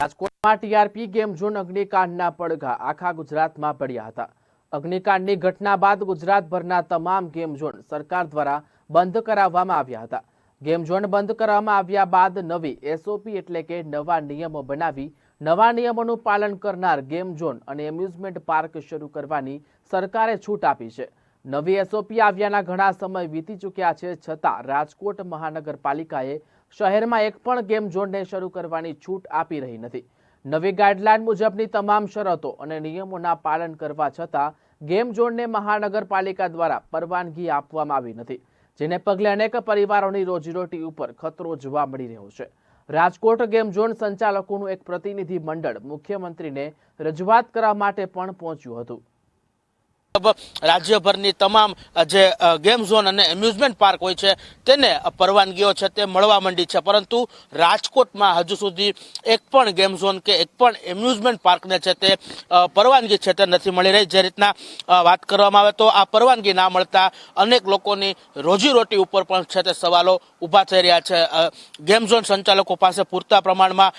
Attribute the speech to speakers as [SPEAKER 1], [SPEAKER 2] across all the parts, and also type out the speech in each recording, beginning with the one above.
[SPEAKER 1] રાજકોટમાં TRP game zone અગ્નિકાંડના પડઘા આખા ગુજરાતમાં પડ્યા હતા. અગ્નિકાંડની ઘટના બાદ ગુજરાતભરના તમામ ગેમ ઝોન સરકાર દ્વારા બંધ કરાવવામાં આવ્યા હતા. ગેમ ઝોન બંધ કરવામાં આવ્યા બાદ નવી એસઓપી એટલે કે નવા નિયમો બનાવી, નવા નિયમોનું પાલન કરનાર ગેમ ઝોન અને એમ્યુઝમેન્ટ પાર્ક શરૂ કરવાની સરકારે છૂટ આપી છે. નવી એસઓપી આવ્યાના ઘણા સમય વીતી ચૂક્યા છે છતાં રાજકોટ મહાનગરપાલિકાએ શહેરમાં એક પણ ગેમ ઝોનને શરૂ કરવાની છૂટ આપી રહી નથી. નવી ગાઈડલાઈન મુજબની તમામ શરતો અને નિયમોના પાલન કરવા છતાં ગેમ ઝોનને મહાનગરપાલિકા દ્વારા પરવાનગી આપવામાં આવી નથી, જેને પગલે અનેક પરિવારોની રોજીરોટી ઉપર ખતરો જોવા મળી રહ્યો છે. રાજકોટ ગેમ ઝોન સંચાલકોનું એક પ્રતિનિધિ મંડળ મુખ્યમંત્રીને રજૂઆત કરવા માટે પણ પહોંચ્યું હતું.
[SPEAKER 2] રાજ્યભરની તમામ જે ગેમ ઝોન અને એમ્યુઝમેન્ટ પાર્ક હોય છે, તેને પરવાનગીઓ છે તે મળવા માંડી છે. પરંતુ રાજકોટમાં હજુ સુધી એક પણ ગેમ ઝોન કે એક પણ એમ્યુઝમેન્ટ પાર્કને છે તે પરવાનગી છે તે નથી મળી રહી. જે રીતના વાત કરવામાં આવે તો આ પરવાનગી ના મળતા અનેક લોકોની રોજીરોટી ઉપર પણ છે તે સવાલો ઊભા થઈ રહ્યા છે. ગેમ ઝોન સંચાલકો પાસે પૂરતા પ્રમાણમાં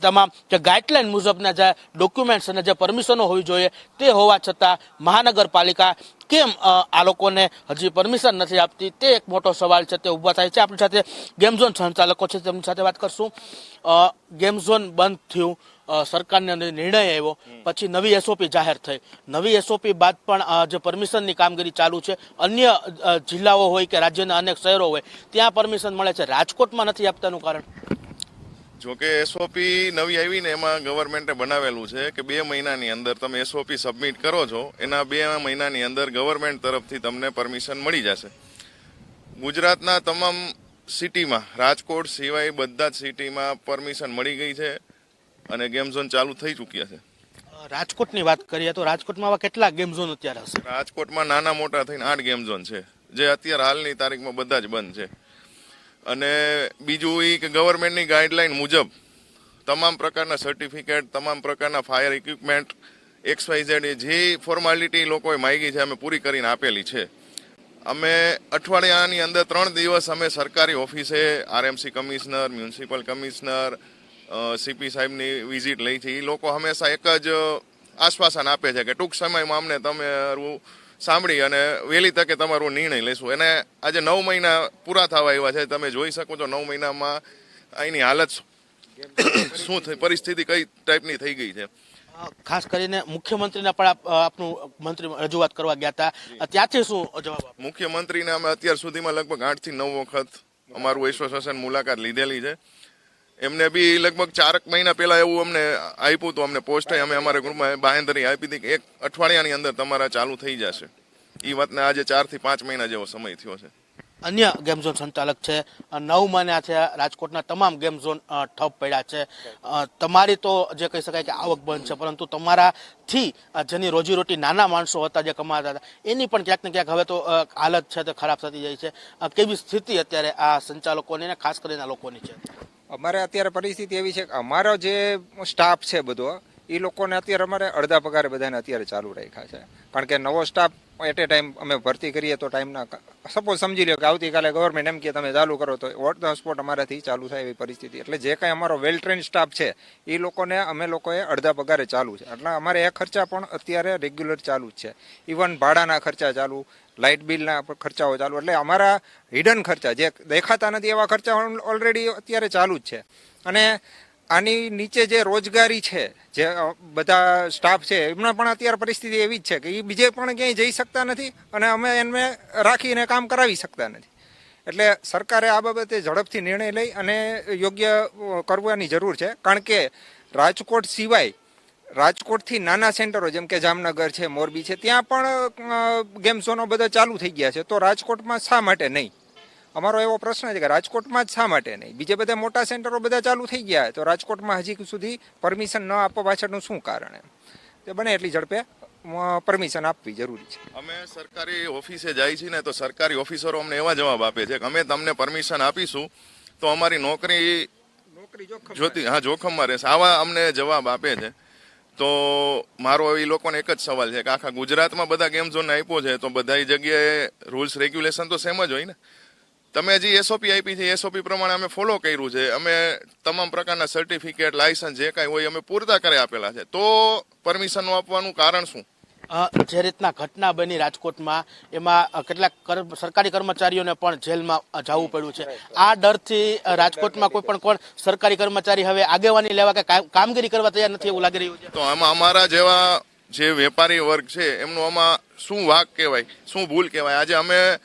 [SPEAKER 2] તમામ જે ગાઈડલાઈન મુજબના જે ડોક્યુમેન્ટ્સ અને જે પરમિશનો હોવી જોઈએ તે હોવા છતાં મહાનગરપાલિકા કેમ આ લોકોને હજી પરમિશન નથી આપતી? તે એક મોટો સવાલ છે તે ઊભા થાય છે. આપણી સાથે ગેમ ઝોન સંચાલકો છે તેમની સાથે વાત કરશું. ગેમ ઝોન બંધ થયું. સરકારને અંદર નિર્ણય આવ્યો. પછી નવી એસઓપી જાહેર થઈ. નવી એસઓપી બાદ પણ જે પરમિશનની કામગીરી ચાલુ છે અન્ય જિલ્લાઓ હોય કે રાજ્યના અનેક શહેરો હોય ત્યાં પરમિશન મળે છે. રાજકોટમાં નથી આપતાનું કારણ?
[SPEAKER 3] જો કે એસઓપી નવી આવી ને એમાં ગવર્મેન્ટે બનાવેલું છે કે બે મહિનાની અંદર તમે એસઓપી સબમિટ કરો છો એના બે મહિનાની અંદર ગવર્મેન્ટ તરફથી તમને પરમિશન મળી જશે. ગુજરાતના તમામ સિટીમાં રાજકોટ સિવાય બધા જ સિટીમાં પરમિશન મળી ગઈ છે અને ગેમ ઝોન ચાલુ થઈ ચૂક્યા છે.
[SPEAKER 2] રાજકોટની વાત કરીએ તો રાજકોટમાં આવા કેટલા ગેમ ઝોન અત્યારે હશે?
[SPEAKER 3] રાજકોટમાં નાના મોટા થઈને આઠ ગેમ ઝોન છે જે અત્યારે હાલની તારીખમાં બધા જ બંધ છે. અને બીજું એ કે ગવર્મેન્ટની ગાઈડલાઈન મુજબ તમામ પ્રકારના સર્ટિફિકેટ તમામ પ્રકારના fire equipment X Y Z જે ફોર્માલિટી લોકોએ માગી છે, અમે પૂરી કરીને આપેલી છે. અમે અઠવાડિયાની અંદર ત્રણ દિવસ અમે સરકારી ઓફિસે RMC commissioner, municipal commissioner CP સાહેબની વિઝિટ લઈ છે. એ લોકો હંમેશા એક જ આશ્વાસન આપે છે કે ટૂંક સમયમાં અમને તમારું સાંભળી અને વહેલી તકે તમારો નિર્ણય લેશું. એને આજે નવ મહિના પૂરા થવા આવ્યા છે. તમે જોઈ શકો છો નવ મહિનામાં અહીંની હાલત શું- થઈ પરિસ્થિતિ કઈ ટાઈપની થઈ ગઈ છે.
[SPEAKER 2] ખાસ કરીને મુખ્યમંત્રીને પણ આપનું મંત્રી રજૂઆત કરવા ગયા હતા. ત્યાંથી શું જવાબ
[SPEAKER 3] મુખ્યમંત્રીને અમે અત્યાર સુધીમાં લગભગ આઠથી નવ વખત અમારું એસોસિએશન મુલાકાત લીધેલી છે. એમને બી લગભગ ચારક મહિના પહેલા એવું અમને આપ્યું હતું, અમને પોસ્ટ અમે અમારા ગ્રુપમાં બાહેંધરી આપી હતી કે એક અઠવાડિયાની અંદર તમારા ચાલુ થઈ જશે. એ વાતને આજે ચારથી પાંચ મહિના જેવો સમય થયો છે.
[SPEAKER 2] અન્ય ગેમ ઝોન સંચાલક છે નવ મહિના છે, રાજકોટના તમામ ગેમ ઝોન ઠપ પડ્યા છે. તમારી તો જે કહી શકાય કે આવક બંધ છે, પરંતુ તમારાથી જેની રોજીરોટી નાના માણસો હતા, જે કમાતા હતા, એની પણ ક્યાંક ને ક્યાંક હવે તો હાલત છે તે ખરાબ થતી જાય છે. કેવી સ્થિતિ અત્યારે આ સંચાલકોની અને ખાસ કરીને લોકોની છે?
[SPEAKER 4] અમારે અત્યારે પરિસ્થિતિ એવી છે કે અમારો જે સ્ટાફ છે બધો એ લોકોને અત્યારે અમારે અડધા પગારે બધાને અત્યારે ચાલુ રાખ્યા છે. કારણ કે નવો સ્ટાફ એટ એ ટાઈમ અમે ભરતી કરીએ તો ટાઈમના સપોઝ સમજી લો કે આવતીકાલે ગવર્મેન્ટ એમ કે તમે ચાલુ કરો તો વોટ ધ સ્પોટ અમારાથી ચાલુ થાય એવી પરિસ્થિતિ. એટલે જે કાંઈ અમારો વેલ ટ્રેન સ્ટાફ છે, એ લોકોને અમે લોકોએ અડધા પગારે ચાલુ છે. એટલે અમારે એ ખર્ચા પણ અત્યારે રેગ્યુલર ચાલુ જ છે. ઇવન ભાડાના ખર્ચા ચાલુ લાઇટ બિલના ખર્ચાઓ ચાલુ. એટલે અમારા હિડન ખર્ચા, જે દેખાતા નથી એવા ખર્ચા ઓલરેડી અત્યારે ચાલુ જ છે. અને આની નીચે જે રોજગારી છે, જે બધા સ્ટાફ છે, એમના પણ અત્યારે પરિસ્થિતિ એવી જ છે કે એ બીજે પણ ક્યાંય જઈ શકતા નથી અને અમે એમને રાખીને કામ કરાવી શકતા નથી. એટલે સરકારે આ બાબતે ઝડપથી નિર્ણય લઈ અને યોગ્ય કરવાની જરૂર છે. કારણ કે રાજકોટ સિવાય, રાજકોટથી નાના સેન્ટરો જેમ કે જામનગર છે, મોરબી છે, ત્યાં પણ ગેમ્સોનો બધા ચાલુ થઈ ગયા છે. તો રાજકોટમાં શા માટે નહીં? અમારો એવો પ્રશ્ન છે કે રાજકોટમાં જ શા માટે નહીં? બીજે બધા મોટા સેન્ટરો બધા ચાલુ થઈ ગયા તો રાજકોટમાં હજી સુધી પરમિશન ન આપવા પાછળનું શું કારણ છે તે બને એટલી ઝડપે પરમિશન આપવી જરૂરી છે.
[SPEAKER 3] અમે સરકારી ઓફિસે જાય છીએ ને તો સરકારી ઓફિસરો અમને એવા જવાબ આપે છે કે અમે તમને પરમિશન આપીશું તો અમારી નોકરી
[SPEAKER 4] નોકરી
[SPEAKER 3] જોતી હા જોખમમાં રહેશે. આવા અમને જવાબ આપે છે. તો મારો એ લોકોને એક જ સવાલ છે કે આખા ગુજરાતમાં બધા ગેમ ઝોન આપ્યો છે તો બધા જગ્યાએ રૂલ્સ રેગ્યુલેશન તો સેમ જ હોય ને? તમે જે એસઓપી આપી છે એસઓપી પ્રમાણે અમે ફોલો કર્યું છે. અમે તમામ પ્રકારના સર્ટિફિકેટ લાયસન્સ જે કાંઈ હોય અમે પૂરતા કરી આપેલા છે. તો પરમિશન આપવાનું કારણ શું?
[SPEAKER 2] જે રીતના ઘટના બની રાજકોટમાં એમાં કેટલાક કર- સરકારી કર્મચારીઓને પણ જેલમાં જવું પડ્યું છે. આ ડરથી રાજકોટમાં કોઈ પણ કોણ સરકારી કર્મચારી હવે આગેવાની લેવા કે કામ- કામગીરી કરવા તૈયાર નથી એવું લાગી રહ્યું છે?
[SPEAKER 3] તો આમાં અમારા જેવા જે વેપારી વર્ગ છે એમનું આમાં શું વાક કહેવાય શું ભૂલ કહેવાય? આજે અમે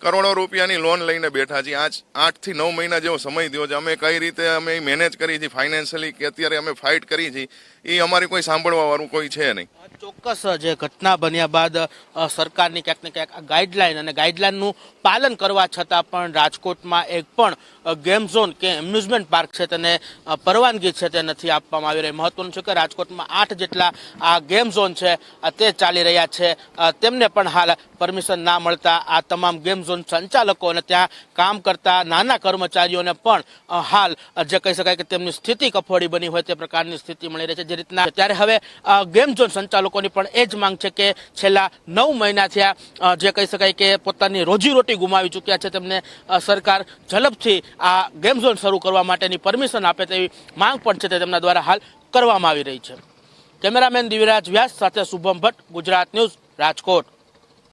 [SPEAKER 3] કરોડો રૂપિયાની લોન લઈને બેઠા છીએ. આજ આઠથી નવ મહિના જેવો સમય થયો છે. અમે કઈ રીતે અમે મેનેજ કરી છે? ફાઇનાન્શિયલી કે અત્યારે અમે ફાઇટ કરી છે? એ અમારી કોઈ સાંભળવા વાળું કોઈ છે નહીં.
[SPEAKER 2] ચોક્કસ જે ઘટના બન્યા બાદ સરકારની ક્યાંક ને ક્યાંક ગાઈડલાઈન અને ગાઈડલાઈનનું પાલન કરવા છતાં પણ રાજકોટમાં એક પણ ગેમ ઝોન કે એમ્યુઝમેન્ટ પાર્ક છે તેને પરવાનગી છે તે નથી આપવામાં આવી રહી. મહત્વનું છે કે રાજકોટમાં આઠ જેટલા આ ગેમ ઝોન છે તે ચાલી રહ્યા છે. તેમને પણ હાલ પરમિશન ના મળતા આ તમામ ગેમ ઝોન સંચાલકો અને ત્યાં કામ કરતા નાના કર્મચારીઓને પણ હાલ જે કહી શકાય કે તેમની સ્થિતિ કફોડી બની હોય તે પ્રકારની સ્થિતિ મળી રહી છે. જે રીતના ત્યારે હવે ગેમ ઝોન સંચાલકોની પણ એ જ માંગ છે કે છેલ્લા નવ મહિના થયા જે કહી શકાય કે પોતાની રોજીરોટી ગુમાવી ચૂક્યા છે, તેમને સરકાર ઝડપથી આ ગેમ ઝોન શરૂ કરવા માટેની પરમિશન આપે તેવી માંગ પણ છે તે તેમના દ્વારા હાલ કરવામાં આવી રહી છે. કેમેરામેન દિવ્યરાજ વ્યાસ સાથે શુભમ ભટ્ટ, ગુજરાત ન્યૂઝ રાજકોટ.